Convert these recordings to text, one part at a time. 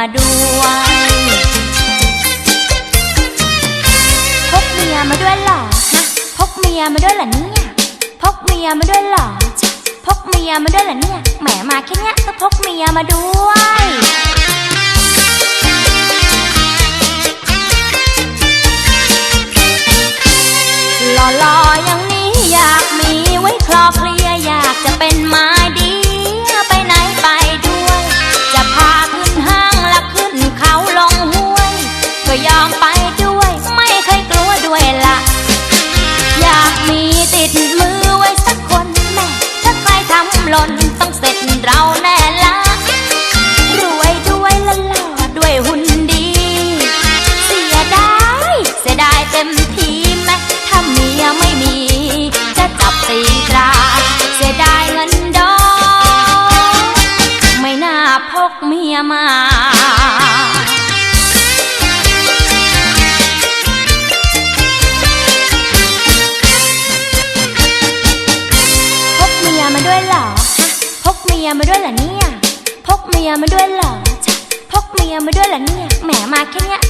พกมาด้วยพกเมียมาด้วยหรอฮะพกเมียมาด้วยหรอเนี่ยพกเมียมาด้วยหรอพกเมียมาด้วยหรอเนี่ยแหมมาแค่เนี้ยก็พกเมียมาด้วยหล่อๆอย่อย ก็ยอมไปด้วย ไม่เคยกลัวด้วยละ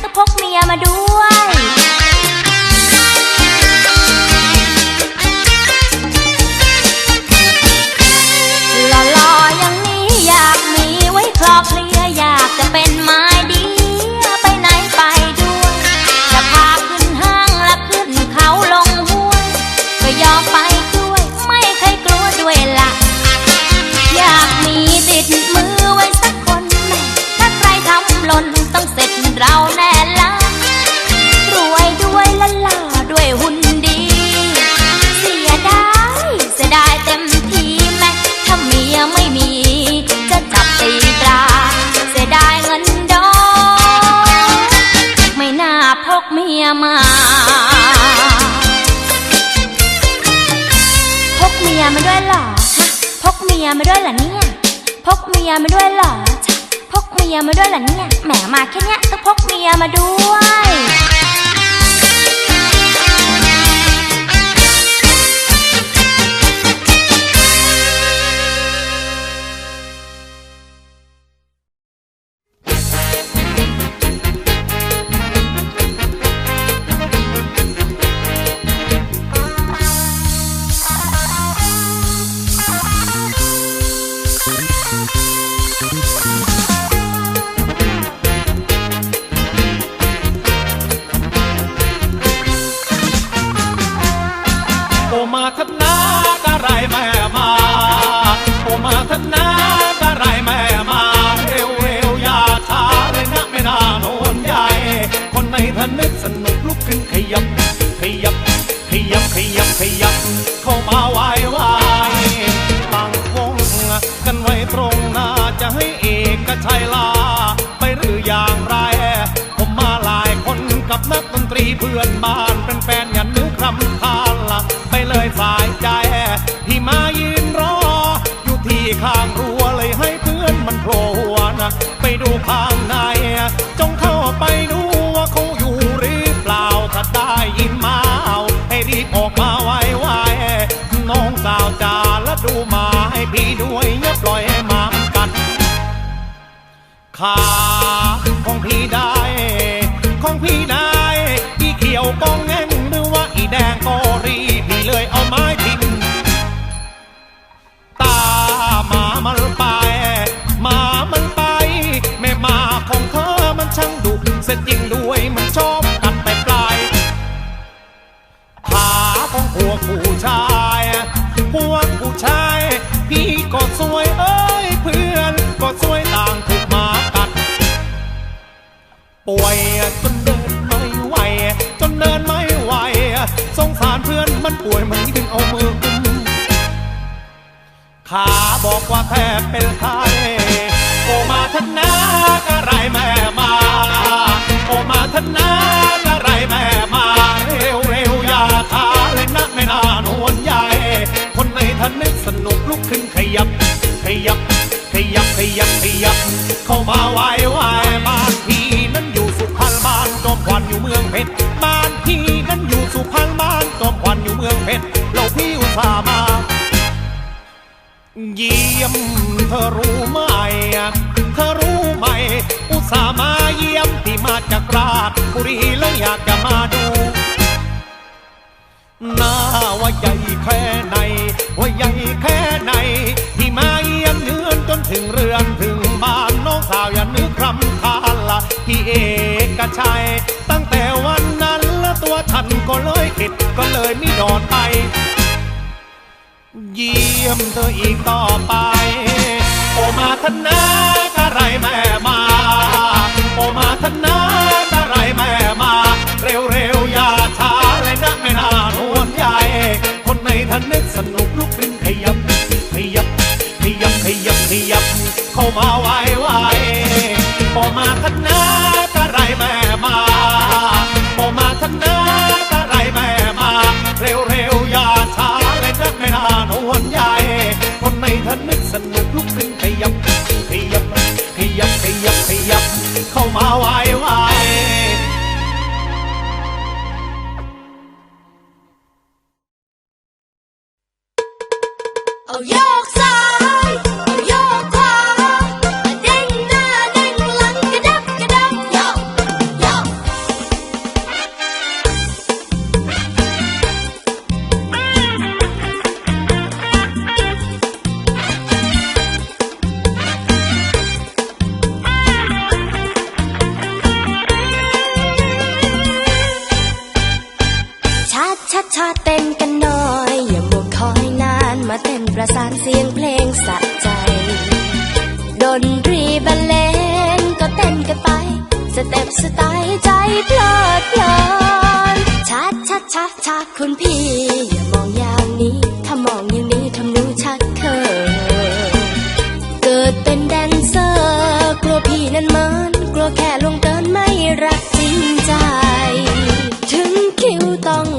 ก็พกเมียมาด้วย พกเมียมาพกเมียมาด้วยเหรอฮะพกเมียมาด้วยเหรอเนี่ยพกเมียมาด้วยเหรอจ๊ะพกเมียมาด้วยเหรอเนี่ยแหมมาแค่เนี้ยก็พกเมียมาด้วย ยับขยับขยับเข้ามาไหวไหวตั้งวงกันไว้ตรงหน้าจะให้เอกชัยลา ไปหรืออย่างไร ผมมาหลายคนกับนักดนตรีเพื่อนบ้านเป็น จ๋าและดูมาให้พี่ด้วยอย่าปล่อยให้หมามันกัดขาของพี่ได้ ของพี่ได้อีเขียวกองแง่งหรือว่าอีแดงก็รีพี่เลยเอาไม้ทิ่มตาหมามันปา เพื่อนมันป่วยมันยืนเอามือกุมขาบอกว่าแทบเป็นไข้โอมาทนากะไรแม่มาโอมาทนากะไรแม่มาเร็วเร็วอย่าท้าเลยนะไม่นานวลใหญ่ คนในทันนึกสนุกลุกขึ้นขยับ ขยับ ขยับ ขยับขยับ เยี่ยมเธอรู้ไหมเธอรู้ไหม อุตสามาย่ำที่มาจากราชบุรีแล้วอยากจะมาดูหน้าว่าใหญ่แค่ไหน ว่าใหญ่แค่ไหน ที่มาเยี่ยมเยือนจนถึงเรือนถึงบ้านน้องสาวอย่านึกคำคาญละพี่เอกชัย ตั้งแต่วันนั้นและตัวฉันก็เลยคิดก็เลยไม่ดอนไป เยี่ยมเธออีกต่อไป โอมาทนากะไรแม่มา โอมาทนากะไรแม่มา เร็วเร็วอย่าช้าเลยนะไม่น่านวนใหญ่คนในทันนึกสนุกลุกขึ้นขยับ ขยับ ขยับ ขยับ ขยับ เข้ามาไวไวโอมาทนา มาเต้นประสานเสียงเพลงสะใจ ดนตรีบรรเลงก็เต้นกันไป สเต็ปสไตล์ใจเพลิดเพลินชาชัดชาชาคุณพี่ อย่ามองอย่างนี้ ถ้ามองอย่างนี้ทำหนูชักเขินเกิดเป็นแดนเซอร์กลัวพี่นั้นเมินกลัวแค่ลงเกินไม่รักจริงใจ ถึงคิวต้อง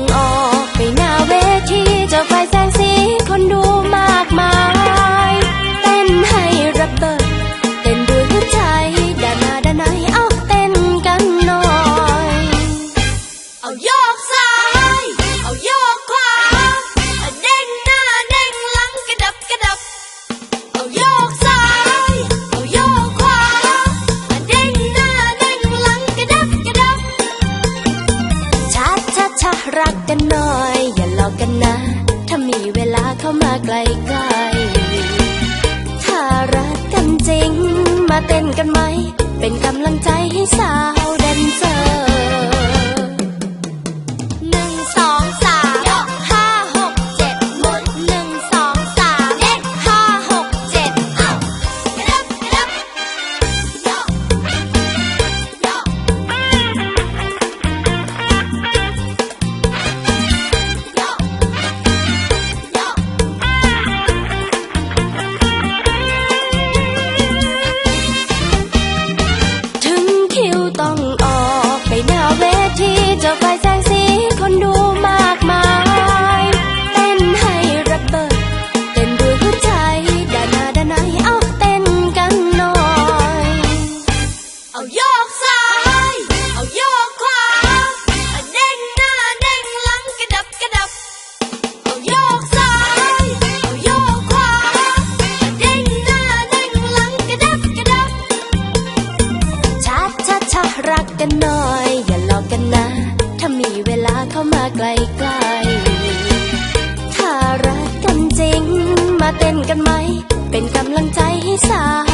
ำ